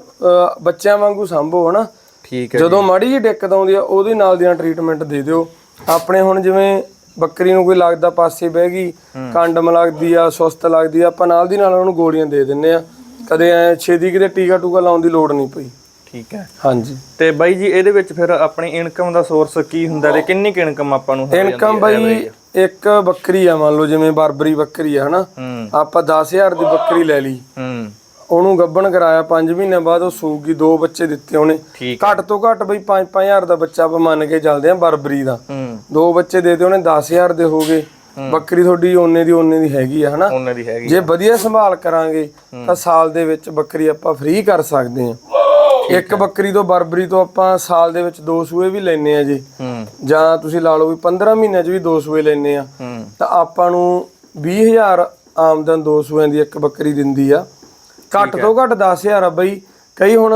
ਬੱਚਿਆਂ ਵਾਂਗੂ ਸੰਭੋ ਹਨਾ। ਠੀਕ ਹੈ ਜਦੋਂ ਮਾੜੀ ਜਿਹੀ ਦਿੱਕਤ ਆਉਂਦੀ ਆ ਉਹਦੇ ਨਾਲ ਦੀਆਂ ਟ੍ਰੀਟਮੈਂਟ ਦੇ ਦਿਓ। ਆਪਣੇ ਹੁਣ ਜਿਵੇਂ ਬੱਕਰੀ ਨੂੰ ਕੋਈ ਲੱਗਦਾ ਪਾਸੇ ਬਹਿ ਗਈ ਕੰਡਮ ਲੱਗਦੀ ਆ ਸੁਸਤ ਲੱਗਦੀ ਆ ਆਪਾਂ ਨਾਲ ਦੀ ਨਾਲ ਉਹਨੂੰ ਗੋਲੀਆਂ ਦੇ ਦਿੰਨੇ ਆ। ਕਦੇ ਐ ਛੇਤੀ ਕਿਤੇ ਟੀਕਾ ਟੂਕਾ ਲਾਉਣ ਦੀ ਲੋੜ ਨਹੀਂ ਪਈ। ਠੀਕ ਹੈ। ਹਾਂਜੀ। ਤੇ ਬਾਈ ਜੀ ਇਹਦੇ ਵਿੱਚ ਫਿਰ ਆਪਣੀ ਇਨਕਮ ਦਾ ਸੋਰਸ ਕੀ ਹੁੰਦਾ ਤੇ ਕਿੰਨੀ ਕੁ ਇਨਕਮ ਆਪਾਂ ਨੂੰ ਇਨਕਮ ਬਈ ਇੱਕ ਬੱਕਰੀ ਆ ਮੰਨ ਲਓ ਜਿਵੇਂ ਬਰਬਰੀ ਬੱਕਰੀ ਆ ਹਨਾ? ਆਪਾਂ 10000 ਦੀ ਬੱਕਰੀ ਲੈ ਲਈ। ਹੂੰ। ਉਹਨੂੰ ਗੱਭਣ ਕਰਾਇਆ 5 ਮਹੀਨਿਆਂ ਬਾਅਦ ਉਹ ਸੂਗੀ ਦੋ ਬੱਚੇ ਦਿੱਤੇ ਉਹਨੇ। ਘੱਟ ਤੋਂ ਘੱਟ ਬਈ 5-5000 ਦਾ ਬੱਚਾ ਆਪਾਂ ਮੰਨ ਕੇ ਚੱਲਦੇ ਆ ਬਰਬਰੀ ਦਾ। ਹੂੰ। ਦੋ ਬੱਚੇ ਦੇ ਦੇ ਉਹਨੇ 10000 ਦੇ ਹੋ ਗਏ। ਬੱਕਰੀ ਤੁਹਾਡੀ ਓਨੇ ਦੀ ਓਨੇ ਦੀ ਹੈਗੀ ਆ ਹਨਾ? ਉਹਨਾਂ ਦੀ ਹੈਗੀ ਜੇ ਵਧੀਆ ਸੰਭਾਲ ਕਰਾਂਗੇ ਤਾਂ ਸਾਲ ਦੇ ਵਿੱਚ ਬੱਕਰੀ ਆਪਾਂ ਫ੍ਰੀ ਕਰ ਸਕਦੇ ਹਾਂ ਇੱਕ ਬੱਕਰੀ ਤੋਂ ਬਰਬਰੀ ਤੋਂ ਆਪਾਂ ਸਾਲ ਦੇ ਵਿੱਚ ਦੋ ਸੂਏ ਵੀ ਲੈਨੇ ਆ ਜੀ। ਹੂੰ। ਜਾਂ ਤੁਸੀਂ ਲਾ ਲਓ ਵੀ 15 ਮਹੀਨਿਆਂ 'ਚ ਵੀ ਦੋ ਸੂਏ ਲੈਨੇ ਆ ਤਾਂ ਆਪਾਂ ਨੂੰ 20000 ਆਮਦਨ ਦੋ ਸੂਆਂ ਦੀ ਇੱਕ ਬੱਕਰੀ ਦਿੰਦੀ ਆ। ਘੱਟ ਤੋਂ ਘੱਟ 10000 ਆ ਬਈ। ਕਈ ਹੁਣ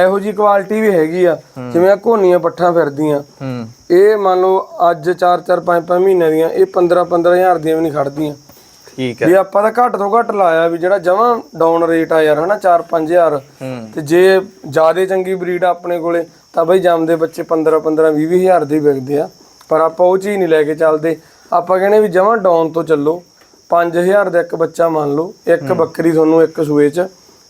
ਇਹੋ ਜੀ ਕੁਆਲਿਟੀ ਵੀ ਹੈਗੀ ਆ ਜਿਵੇਂ ਆ ਘੋਨੀਆਂ ਪੱਠਾਂ ਫਿਰਦੀਆਂ। ਇਹ ਮੰਨ ਲਓ ਅੱਜ 4 4 5 5 ਮਹੀਨਿਆਂ ਦੀਆਂ ਇਹ 15 15000 ਦੀਆਂ ਵੀ ਨਹੀਂ ਖੜਦੀਆਂ। ਠੀਕ ਹੈ। ਵੀ ਆਪਾਂ ਤਾਂ ਘੱਟ ਤੋਂ ਘੱਟ ਲਾਇਆ ਵੀ ਜਿਹੜਾ ਜਮਾਂ ਡਾਊਨ ਰੇਟ ਆ ਯਾਰ ਹਨਾ 4 5000 ਹੂੰ। ਤੇ ਜੇ ਜਿਆਦੇ ਚੰਗੀ ਬਰੀਡ ਆਪਣੇ ਕੋਲੇ ਤਾਂ ਬਈ ਜੰਮਦੇ ਬੱਚੇ 15 15 20 ਹਜ਼ਾਰ ਦੇ ਹੀ ਵਿਕਦੇ ਆ। ਪਰ ਆਪਾਂ ਉਹ ਚੀਜ਼ ਨਹੀਂ ਲੈ ਕੇ ਚੱਲਦੇ। ਆਪਾਂ ਕਹਿੰਦੇ ਵੀ ਜਮਾਂ ਡਾਊਨ ਤੋਂ ਚੱਲੋ। 5000 ਦਾ ਇੱਕ ਬੱਚਾ ਮੰਨ ਲਓ ਇੱਕ ਬੱਕਰੀ ਤੁਹਾਨੂੰ ਇੱਕ ਸੂਏ 'ਚ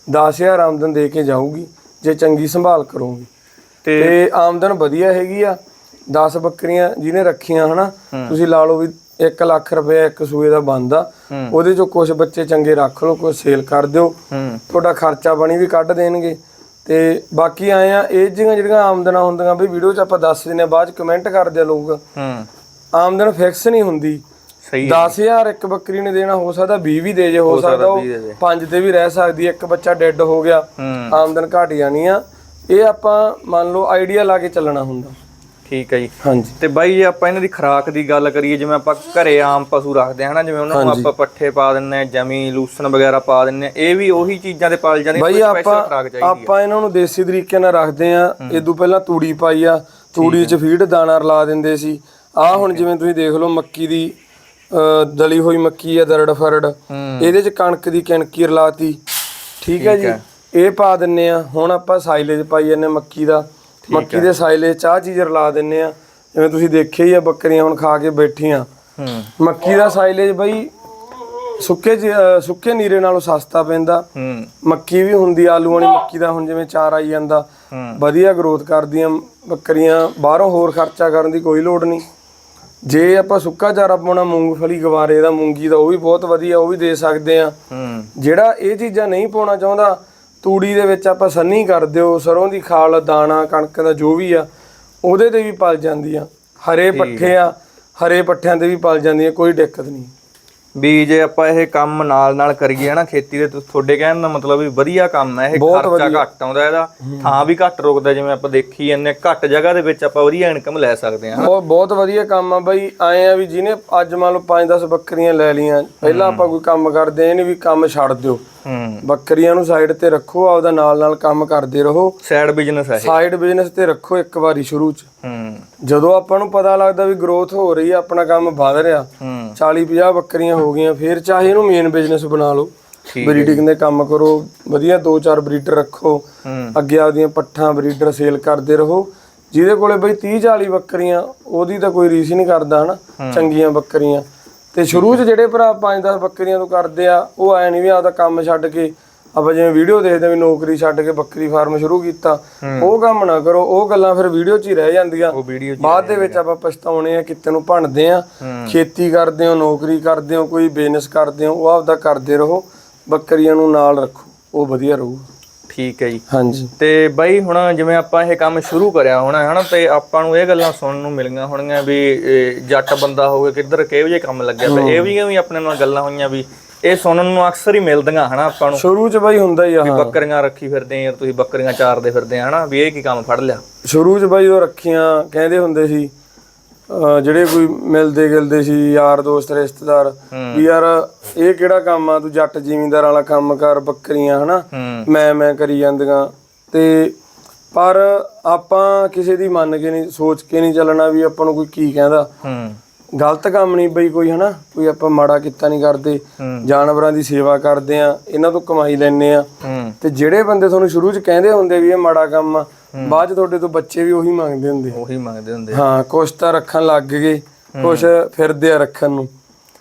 10000 ਆਮਦਨ ਦੇ ਕੇ ਜਾਊਗੀ ਜੇ ਚੰਗੀ ਸੰਭਾਲ ਕਰੋਗੇ। ਤੇ ਆਮਦਨ ਵਧੀਆ ਹੈਗੀ ਆ 10 ਬੱਕਰੀਆਂ ਜਿਹਨੇ ਰੱਖੀਆਂ ਹਨਾ ਤੁਸੀਂ ਲਾ ਲਓ ਵੀ 1 ਲੱਖ ਰੁਪਏ ਇੱਕ ਸੂਏ ਦਾ ਬਣਦਾ ਹੂੰ। ਉਹਦੇ ਚੋਂ ਕੁਝ ਬੱਚੇ ਚੰਗੇ ਰੱਖ ਲਓ ਕੁਝ ਸੇਲ ਕਰ ਦਿਓ। ਤੁਹਾਡਾ ਖਰਚਾ ਪਾਣੀ ਵੀ ਕੱਢ ਦੇਣਗੇ। ਤੇ ਬਾਕੀ ਆਏ ਆ ਇਹ ਜਿਹੜੀਆਂ ਜਿਹੜੀਆਂ ਆਮਦਨਾਂ ਹੁੰਦੀਆਂ ਵੀ ਵੀਡੀਓ 'ਚ ਆਪਾਂ ਦੱਸ ਆ ਬਾਅਦ 'ਚ ਕਮੈਂਟ ਕਰਦੇ ਆ ਲੋਕ। ਆਮਦਨ ਫਿਕਸ ਨਹੀਂ ਹੁੰਦੀ। ਸਹੀ 10000 ਇੱਕ ਬੱਕਰੀ ਨੇ ਦੇਣਾ ਹੋ ਸਕਦਾ 20 ਵੀ ਦੇ ਜੇ ਹੋ ਸਕਦਾ ਉਹ 20 ਦੇ ਦੇ। 5 ਤੇ ਵੀ ਰਹਿ ਸਕਦੀ ਇੱਕ ਬੱਚਾ ਡੈੱਡ ਹੋ ਗਿਆ। ਆਮਦਨ ਘਟ ਜਾਣੀ ਆ। ਇਹ ਆਪਾਂ ਮੰਨ ਲਓ ਆਈਡੀਆ ਲਾ ਕੇ ਚੱਲਣਾ ਹੁੰਦਾ। ਠੀਕ ਹੈ ਜੀ। ਹਾਂਜੀ। ਤੇ ਬਾਈ ਜੇ ਆਪਾਂ ਇਹਨਾਂ ਦੀ ਖੁਰਾਕ ਦੀ ਗੱਲ ਕਰੀਏ ਜਿਵੇਂ ਆਪਾਂ ਘਰੇ ਆਮ ਪਸ਼ੂ ਰੱਖਦੇ ਹਾਂ ਜਿਵੇਂ ਉਹਨਾਂ ਨੂੰ ਆਪਾਂ ਪੱਠੇ ਪਾ ਦਿੰਨੇ ਆ ਜਮੀ ਲੂਸਣ ਵਗੈਰਾ ਪਾ ਦਿੰਨੇ ਆ ਇਹ ਵੀ ਉਹੀ ਚੀਜ਼ਾਂ ਤੇ ਪਾਲ ਜਾਂਦੇ ਬਾਈ ਆਪਾਂ ਆਪਾਂ ਇਹਨਾਂ ਨੂੰ ਦੇਸੀ ਤਰੀਕੇ ਨਾਲ ਰੱਖਦੇ ਆ। ਇਦੋਂ ਪਹਿਲਾਂ ਤੂੜੀ ਪਾਈ ਆ ਤੂੜੀ 'ਚ ਫੀਡ ਦਾਣਾ ਰਲਾ ਦਿੰਦੇ ਸੀ। ਆ ਹੁਣ ਜਿਵੇਂ ਤੁਸੀਂ ਦੇਖ ਲਓ ਮੱਕੀ ਦੀ ਦਲੀ ਹੋਈ ਮੱਕੀ ਆ ਦਰੜ ਫਰੜ ਇਹਦੇ 'ਚ ਕਣਕ ਦੀ ਕਣਕੀ ਰਲਾਤੀ। ਠੀਕ ਹੈ ਜੀ। ਇਹ ਪਾ ਦਿੰਨੇ ਆ। ਹੁਣ ਆਪਾਂ ਸਾਈਲੇਜ ਪਾਈ ਜਾਂਦੇ ਮੱਕੀ ਦਾ। ਮੱਕੀ ਦੇ ਸਾਈਲੇਜ ਚ ਆਹ ਚੀਜ਼ ਰਲਾ ਦਿੰਨੇ ਆ। ਜਿਵੇਂ ਤੁਸੀਂ ਦੇਖਿਆ ਹੀ ਆ ਬੱਕਰੀਆਂ ਹੁਣ ਖਾ ਕੇ ਬੈਠੀਆਂ। ਮੱਕੀ ਦਾ ਸਾਈਲੇਜ ਬਈ ਸੁੱਕੇ ਸੁੱਕੇ ਨੀਰੇ ਨਾਲੋਂ ਸਸਤਾ ਪੈਂਦਾ। ਮੱਕੀ ਵੀ ਹੁੰਦੀ ਆਲੂ ਵਾਲੀ ਮੱਕੀ ਦਾ ਹੁਣ ਜਿਵੇਂ ਚਾਰ ਆਈ ਜਾਂਦਾ। ਵਧੀਆ ਗਰੋਥ ਕਰਦੀਆਂ ਬੱਕਰੀਆਂ। ਬਾਹਰੋਂ ਹੋਰ ਖਰਚਾ ਕਰਨ ਦੀ ਕੋਈ ਲੋੜ ਨਹੀਂ। ਜੇ ਆਪਾਂ ਸੁੱਕਾ ਚਾਰਾ ਪਾਉਣਾ ਮੂੰਗਫਲੀ ਗਵਾਰੇ ਦਾ ਮੂੰਗੀ ਦਾ ਉਹ ਵੀ ਬਹੁਤ ਵਧੀਆ ਉਹ ਵੀ ਦੇ ਸਕਦੇ ਆ। ਜਿਹੜਾ ਇਹ ਚੀਜ਼ਾਂ ਨਹੀਂ ਪਾਉਣਾ ਚਾਹੁੰਦਾ ਤੂੜੀ ਦੇ ਵਿੱਚ ਆਪਾਂ ਸੰਨੀ ਕਰ ਦਿਓ ਸਰੋਂ ਦੀ ਖਾਲ ਦਾਣਾ ਕਣਕ ਦਾ ਜੋ ਵੀ ਆ ਉਹਦੇ ਤੇ ਵੀ ਪਲ ਜਾਂਦੀ ਆ। ਹਰੇ ਪੱਠੇ ਆ ਹਰੇ ਪੱਠਿਆਂ ਤੇ ਵੀ ਪਲ ਜਾਂਦੀਆਂ ਕੋਈ ਦਿੱਕਤ ਨਹੀਂ। ਵੀ ਜੇ ਆਪਾਂ ਇਹ ਕੰਮ ਨਾਲ ਨਾਲ ਕਰੀਏ ਹਨਾ ਖੇਤੀ ਦੇ ਤੁਹਾਡੇ ਕਹਿਣ ਦਾ ਮਤਲਬ ਵੀ ਵਧੀਆ ਕੰਮ ਹੈ ਇਹ ਖਰਚਾ ਘੱਟ ਆਉਂਦਾ ਇਹਦਾ ਥਾਂ ਵੀ ਘੱਟ ਰੁਕਦਾ ਜਿਵੇਂ ਆਪਾਂ ਦੇਖੀ ਜਾਂਦੇ ਘੱਟ ਜਗ੍ਹਾ ਦੇ ਵਿੱਚ ਆਪਾਂ ਵਧੀਆ ਇਨਕਮ ਲੈ ਸਕਦੇ ਹਾਂ ਬਹੁਤ ਵਧੀਆ ਕੰਮ ਆ ਬਈ ਆਏ ਆ ਵੀ ਜਿਹਨੇ ਅੱਜ ਮੰਨ ਲਓ 5-10 ਬੱਕਰੀਆਂ ਲੈ ਲੀਆਂ ਪਹਿਲਾਂ ਆਪਾਂ ਕੋਈ ਕੰਮ ਕਰਦੇ ਇਹ ਨਹੀਂ ਵੀ ਕੰਮ ਛੱਡ ਦਿਓ। ਹੂੰ। ਬੱਕਰੀਆਂ ਨੂੰ ਸਾਈਡ ਤੇ ਰੱਖੋ ਆਪਦਾ ਨਾਲ ਨਾਲ ਕੰਮ ਕਰਦੇ ਰਹੋ। ਸਾਈਡ ਬਿਜ਼ਨਸ ਹੈ ਸਾਈਡ ਬਿਜ਼ਨਸ ਤੇ ਰੱਖੋ ਇੱਕ ਵਾਰੀ ਸ਼ੁਰੂ ਚ। ਹੂੰ। ਜਦੋਂ ਆਪਾਂ ਨੂੰ ਪਤਾ ਲੱਗਦਾ ਵੀ ਗਰੋਥ ਹੋ ਰਹੀ ਆ ਆਪਣਾ ਕੰਮ ਵਧ ਰਿਹਾ ਹੂੰ। 40-50 ਬੱਕਰੀਆਂ ਹੋ ਗਈਆਂ ਫਿਰ ਚਾਹੇ ਇਹਨੂੰ ਮੇਨ ਬਿਜ਼ਨਸ ਬਣਾ ਲਓ। ਬਰੀਡਿੰਗ ਦੇ ਕੰਮ ਕਰੋ ਵਧੀਆ 2-4 ਬਰੀਡਰ ਰੱਖੋ ਅੱਗੇ ਆਪਦੀਆਂ ਪੱਠਾਂ ਬਰੀਡਰ ਸੇਲ ਕਰਦੇ ਰਹੋ। ਜਿਹਦੇ ਕੋਲੇ ਬਈ 30-40 ਬੱਕਰੀਆਂ ਉਹਦੀ ਤਾਂ ਕੋਈ ਰੀਸ ਨਹੀਂ ਕਰਦਾ ਹਨਾ? ਚੰਗੀਆਂ ਬੱਕਰੀਆਂ। ਤੇ ਸ਼ੁਰੂ 'ਚ ਜਿਹੜੇ ਭਰਾ 5-10 ਬੱਕਰੀਆਂ ਤੋਂ ਕਰਦੇ ਆ ਉਹ ਐ ਨਹੀਂ ਵੀ ਆਪਦਾ ਕੰਮ ਛੱਡ ਕੇ ਆਪਾਂ ਜਿਵੇਂ ਵੀਡੀਓ ਦੇਖਦੇ ਵੀ ਨੌਕਰੀ ਛੱਡ ਕੇ ਬੱਕਰੀ ਫਾਰਮ ਸ਼ੁਰੂ ਕੀਤਾ ਉਹ ਕੰਮ ਨਾ ਕਰੋ ਉਹ ਗੱਲਾਂ ਫਿਰ ਵੀਡੀਓ 'ਚ ਹੀ ਰਹਿ ਜਾਂਦੀਆਂ। ਬਾਅਦ ਦੇ ਵਿੱਚ ਆਪਾਂ ਪਛਤਾਉਣੇ ਆ ਕਿਤੇ ਨੂੰ ਭਣਦੇ ਆ ਖੇਤੀ ਕਰਦੇ ਹੋ ਨੌਕਰੀ ਕਰਦੇ ਹੋ ਕੋਈ ਬਿਜ਼ਨਸ ਕਰਦੇ ਹੋ ਉਹ ਆਪਦਾ ਕਰਦੇ ਰਹੋ ਬੱਕਰੀਆਂ ਨੂੰ ਨਾਲ ਰੱਖੋ ਉਹ ਵਧੀਆ ਰਹੂ ਠੀਕ ਹੈ ਜੀ। ਹਾਂਜੀ। ਤੇ ਬਾਈ ਹੁਣ ਜਿਵੇਂ ਆਪਾਂ ਇਹ ਕੰਮ ਸ਼ੁਰੂ ਕਰਿਆ ਹੋਣਾ ਹਨਾ ਤੇ ਆਪਾਂ ਨੂੰ ਇਹ ਗੱਲਾਂ ਸੁਣਨ ਨੂੰ ਮਿਲੀਆਂ ਹੋਣਗੀਆਂ ਵੀ ਜੱਟ ਬੰਦਾ ਹੋਵੇ ਕਿੱਧਰ ਕਿਹੋ ਜਿਹੇ ਕੰਮ ਲੱਗਿਆ ਪਿਆ ਇਹ ਵੀ ਵੀ ਆਪਣੇ ਨਾਲ ਗੱਲਾਂ ਹੋਈਆਂ ਵੀ ਇਹ ਸੁਣਨ ਨੂੰ ਅਕਸਰ ਹੀ ਮਿਲਦੀਆਂ ਹਨਾ ਆਪਾਂ ਨੂੰ? ਸ਼ੁਰੂ 'ਚ ਬਈ ਹੁੰਦਾ ਹੀ ਆ ਹਾਂ। ਬੱਕਰੀਆਂ ਰੱਖੀ ਫਿਰਦੇ ਆ ਤੁਸੀਂ ਬੱਕਰੀਆਂ ਚਾਰਦੇ ਫਿਰਦੇ ਆ ਹਨਾ? ਵੀ ਇਹ ਕੀ ਕੰਮ ਫੜ ਲਿਆ? ਸ਼ੁਰੂ 'ਚ ਬਈ ਉਹ ਰੱਖੀਆਂ ਕਹਿੰਦੇ ਹੁੰਦੇ ਸੀ ਜਿਹੜੇ ਕੋਈ ਮਿਲਦੇ ਗਿਲਦੇ ਸੀ ਯਾਰ ਦੋਸਤ ਰਿਸ਼ਤੇਦਾਰ ਵੀ ਯਾਰ ਇਹ ਕਿਹੜਾ ਕੰਮ ਆ ਤੂੰ ਜੱਟ ਜ਼ਿਮੀਂਦਾਰ ਵਾਲਾ ਕੰਮ ਕਰ ਬੱਕਰੀਆਂ ਹਨਾ? ਮੈਂ ਮੈਂ ਕਰੀ ਜਾਂਦੀਆਂ। ਤੇ ਪਰ ਆਪਾਂ ਕਿਸੇ ਦੀ ਮੰਨ ਕੇ ਨਹੀਂ ਸੋਚ ਕੇ ਨਹੀਂ ਚੱਲਣਾ ਵੀ ਆਪਾਂ ਨੂੰ ਕੋਈ ਕੀ ਕਹਿੰਦਾ। ਹੂੰ। ਗਲਤ ਕੰਮ ਨਹੀਂ ਬਈ ਕੋਈ ਹਨਾ? ਕੋਈ ਆਪਾਂ ਮਾੜਾ ਕੀਤਾ ਨਹੀਂ ਕਰਦੇ। ਜਾਨਵਰਾਂ ਦੀ ਸੇਵਾ ਕਰਦੇ ਆ ਇਹਨਾਂ ਤੋਂ ਕਮਾਈ ਲੈਣੇ ਆ। ਤੇ ਜਿਹੜੇ ਬੰਦੇ ਤੁਹਾਨੂੰ ਸ਼ੁਰੂ 'ਚ ਕਹਿੰਦੇ ਹੁੰਦੇ ਵੀ ਇਹ ਮਾੜਾ ਕੰਮ ਆ ਬਾਅਦ 'ਚ ਤੁਹਾਡੇ ਤੋਂ ਬੱਚੇ ਵੀ ਉਹੀ ਮੰਗਦੇ ਹੁੰਦੇ। ਉਹੀ ਮੰਗਦੇ ਹੁੰਦੇ। ਹਾਂ ਕੁਛ ਤਾਂ ਰੱਖਣ ਲੱਗ ਗਏ ਕੁਛ ਫਿਰਦੇ ਆ ਰੱਖਣ ਨੂੰ।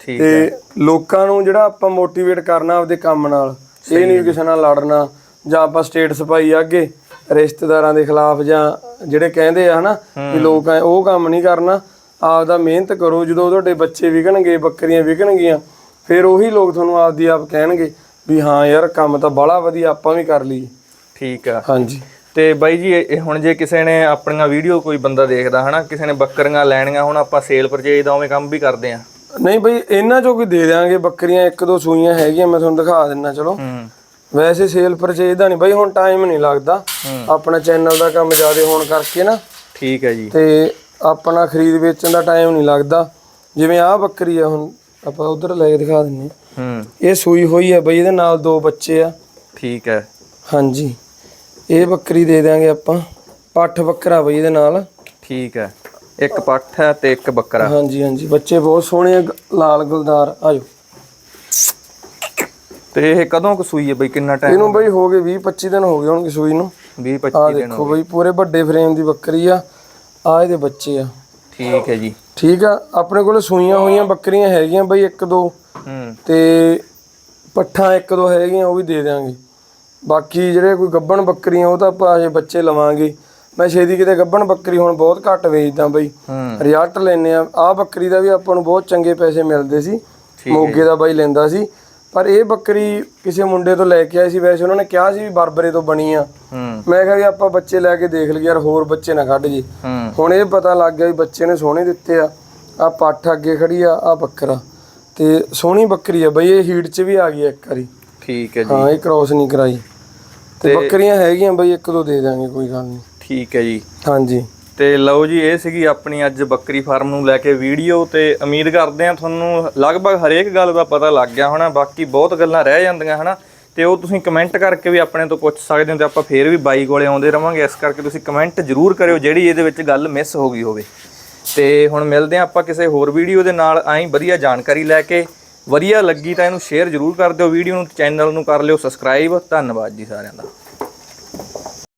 ਠੀਕ ਤੇ ਲੋਕਾਂ ਨੂੰ ਜਿਹੜਾ ਆਪਾਂ ਮੋਟੀਵੇਟ ਕਰਨਾ ਆਪਦੇ ਕੰਮ ਨਾਲ ਇਹ ਨਹੀਂ ਕਿਸੇ ਨਾਲ ਲੜਨਾ ਜਾਂ ਆਪਾਂ ਸਟੇਟਸ ਪਾਈ ਅੱਗੇ ਰਿਸ਼ਤੇਦਾਰਾਂ ਦੇ ਖਿਲਾਫ ਜਾਂ ਜਿਹੜੇ ਕਹਿੰਦੇ ਆ ਹਨਾ ਵੀ ਲੋਕ ਉਹ ਕੰਮ ਨਹੀਂ ਕਰਨਾ ਆਪਦਾ ਮਿਹਨਤ ਕਰੋ ਜਦੋਂ ਤੁਹਾਡੇ ਬੱਚੇ ਵਿਕਣਗੇ ਬੱਕਰੀਆਂ ਵਿਕਣਗੀਆਂ ਫਿਰ ਉਹੀ ਲੋਕ ਤੁਹਾਨੂੰ ਆਪਦੀ ਆਪ ਕਹਿਣਗੇ ਵੀ ਹਾਂ ਯਾਰ ਕੰਮ ਤਾਂ ਬੜਾ ਵਧੀਆ ਆਪਾਂ ਵੀ ਕਰ ਲਈਏ। ਠੀਕ ਆ। ਹਾਂਜੀ। ਤੇ ਬਾਈ ਜੀ ਇਹ ਹੁਣ ਜੇ ਕਿਸੇ ਨੇ ਆਪਣੀਆਂ ਵੀਡੀਓ ਕੋਈ ਬੰਦਾ ਦੇਖਦਾ ਹਨਾ ਕਿਸੇ ਨੇ ਬੱਕਰੀਆਂ ਲੈਣੀਆਂ ਹੁਣ ਆਪਾਂ ਸੇਲ ਪਰਚੇਜ ਦਾ ਉਵੇਂ ਕੰਮ ਵੀ ਕਰਦੇ ਆ ਨਹੀਂ ਬਈ ਇਹਨਾਂ ਚੋਂ ਕੋਈ ਦੇ ਦਿਆਂਗੇ ਬੱਕਰੀਆਂ ਇੱਕ ਦੋ ਸੂਈਆਂ ਹੈਗੀਆਂ ਮੈਂ ਤੁਹਾਨੂੰ ਦਿਖਾ ਦਿੰਨਾ ਚਲੋ। ਹੂੰ। ਵੈਸੇ ਸੇਲ ਪਰਚੇਜ ਦਾ ਨਹੀਂ ਬਈ ਹੁਣ ਟਾਈਮ ਨਹੀਂ ਲੱਗਦਾ। ਆਪਣਾ ਚੈਨਲ ਦਾ ਕੰਮ ਜ਼ਿਆਦਾ ਹੋਣ ਕਰਕੇ ਨਾ। ਠੀਕ ਹੈ ਜੀ। ਤੇ ਆਪਣਾ ਖਰੀਦ ਵੇਚਣ ਦਾ ਟਾਈਮ ਨਹੀਂ ਲੱਗਦਾ। ਜਿਵੇਂ ਆਹ ਬੱਕਰੀ ਆ ਹੁਣ ਆਪਾਂ ਉਧਰ ਲੈ ਕੇ ਦਿਖਾ ਦਿੰਨੇ ਹਾਂ। ਇਹ ਸੂਈ ਹੋਈ ਹੈ ਬਈ ਇਹਦੇ ਨਾਲ ਦੋ ਬੱਚੇ ਆ। ਠੀਕ ਹੈ। ਹਾਂਜੀ। ਇਹ ਬੱਕਰੀ ਦੇ ਦਿਆਂਗੇ ਆਪਾਂ। ਪੱਠ ਬੱਕਰਾ ਬਈ ਇਹਦੇ ਨਾਲ। ਠੀਕ ਹੈ। ਇੱਕ ਪੱਠ ਹੈ ਤੇ ਇੱਕ ਬੱਕਰਾ। ਹਾਂਜੀ ਹਾਂਜੀ। ਬੱਚੇ ਬਹੁਤ ਸੋਹਣੇ ਆ, ਗ- ਲਾਲ ਗੁਲਦਾਰ। ਆਜੋ। ਤੇ ਇਹ ਕਦੋਂ ਕੁ ਸੂਈ ਹੈ ਬਈ? ਕਿੰਨਾ ਟਾਈਮ ਇਹਨੂੰ ਬਈ ਹੋ ਗਏ 20 25 ਦਿਨ ਹੋ ਗਏ ਹੋਣਗੇ ਸੂਈ ਨੂੰ। 20 ਆ 25 ਦਿਨ ਦੇਖੋ ਬਈ ਪੂਰੇ ਵੱਡੇ ਫਰੇਮ ਦੀ ਬੱਕਰੀ ਆ। ਆ ਇਹਦੇ ਬੱਚੇ ਆ। ਠੀਕ ਹੈ ਜੀ। ਠੀਕ ਆ? ਆਪਣੇ ਕੋਲ ਸੂਈਆਂ ਹੋਈਆਂ ਬੱਕਰੀਆਂ ਹੈਗੀਆਂ ਬਈ ਇੱਕ ਦੋ। ਹੂੰ। ਤੇ ਪੱਠਾਂ ਇੱਕ ਦੋ ਹੈਗੀਆਂ ਉਹ ਵੀ ਦੇ ਦਿਆਂਗੇ। ਬਾਕੀ ਜਿਹੜੇ ਕੋਈ ਗੱਬਣ ਬੱਕਰੀਆਂ ਉਹ ਤਾਂ ਆਪਾਂ ਅਜੇ ਬੱਚੇ ਲਵਾਂਗੇ। ਮੈਂ ਛੇਦੀ ਕਿਤੇ ਗੱਬਣ ਬੱਕਰੀ ਹੁਣ ਬਹੁਤ ਘੱਟ ਵੇਚਦਾ ਬਈ। ਰਿਜ਼ਲਟ ਲੈਨੇ ਆ। ਆ ਬੱਕਰੀ ਦਾ ਵੀ ਆਪਾਂ ਨੂੰ ਬਹੁਤ ਚੰਗੇ ਪੈਸੇ ਮਿਲਦੇ ਸੀ। ਮੋਗੇ ਦਾ ਬਾਈ ਲੈਂਦਾ ਸੀ। ਪਰ ਇਹ ਬੱਕਰੀ ਕਿਸੇ ਮੁੰਡੇ ਤੋਂ ਲੈ ਕੇ ਆਏ ਸੀ ਵੈਸੇ ਉਹਨਾਂ ਨੇ ਕਿਹਾ ਸੀ ਵੀ ਬਰਬਰੇ ਤੋਂ ਬਣੀ ਆ। ਮੈਂ ਕਿਹਾ ਵੀ ਆਪਾਂ ਬੱਚੇ ਲੈ ਕੇ ਦੇਖ ਲਈਏ ਯਾਰ ਹੋਰ ਬੱਚੇ ਨਾ ਕੱਢ ਜੀ। ਹੁਣ ਇਹ ਪਤਾ ਲੱਗ ਗਿਆ ਵੀ ਬੱਚੇ ਨੇ ਸੋਹਣੇ ਦਿੱਤੇ ਆ। ਆ ਪੱਠ ਅੱਗੇ ਖੜੀ ਆ ਆ ਬੱਕਰਾ। ਤੇ ਸੋਹਣੀ ਬੱਕਰੀ ਆ ਬਈ ਇਹ ਹੀਟ 'ਚ ਵੀ ਆ ਗਈ ਇੱਕ ਵਾਰੀ। ਠੀਕ ਹੈ ਜੀ। ਹਾਂ ਇਹ ਕ੍ਰਾਸ ਨਹੀਂ ਕਰਾਈ। ਤੇ ਬੱਕਰੀਆਂ ਹੈਗੀਆਂ ਬਈ ਇੱਕ ਦੋ ਦੇ ਦਾਂਗੇ ਕੋਈ ਗੱਲ ਨਹੀਂ। ਠੀਕ ਹੈ ਜੀ। ਹਾਂਜੀ। ਤੇ ਲਓ ਜੀ, ਇਹ ਸੀਗੀ ਆਪਣੀ ਅੱਜ ਬੱਕਰੀ ਫਾਰਮ ਨੂੰ ਲੈ ਕੇ ਵੀਡੀਓ ਤੇ ਉਮੀਦ ਕਰਦੇ ਹਾਂ ਤੁਹਾਨੂੰ ਲਗਭਗ ਹਰੇਕ ਗੱਲ ਦਾ ਪਤਾ ਲੱਗ ਗਿਆ ਹੋਣਾ, ਬਾਕੀ ਬਹੁਤ ਗੱਲਾਂ ਰਹਿ ਜਾਂਦੀਆਂ, ਹਨਾ? ਤੇ ਉਹ ਤੁਸੀਂ ਕਮੈਂਟ ਕਰਕੇ ਵੀ ਆਪਣੇ ਤੋਂ ਪੁੱਛ ਸਕਦੇ ਹੋ ਤੇ ਆਪਾਂ ਫੇਰ ਵੀ ਬਾਈ ਕੋਲੇ ਆਉਂਦੇ ਰਵਾਂਗੇ। ਇਸ ਕਰਕੇ ਤੁਸੀਂ ਕਮੈਂਟ ਜ਼ਰੂਰ ਕਰਿਓ ਜਿਹੜੀ ਇਹਦੇ ਵਿੱਚ ਗੱਲ ਮਿਸ ਹੋ ਗਈ ਹੋਵੇ। ਤੇ ਹੁਣ ਮਿਲਦੇ ਹਾਂ ਆਪਾਂ ਕਿਸੇ ਹੋਰ ਵੀਡੀਓ ਦੇ ਨਾਲ। ਆਈ ਵਧੀਆ ਜਾਣਕਾਰੀ ਲੈ ਕੇ ਵਧੀਆ ਲੱਗੀ ਤਾਂ ਇਹਨੂੰ ਸ਼ੇਅਰ ਜ਼ਰੂਰ ਕਰ ਦਿਓ ਵੀਡੀਓ ਨੂੰ ਚੈਨਲ ਨੂੰ ਕਰ ਲਿਓ ਸਬਸਕ੍ਰਾਈਬ ਧੰਨਵਾਦ ਜੀ ਸਾਰਿਆਂ ਦਾ।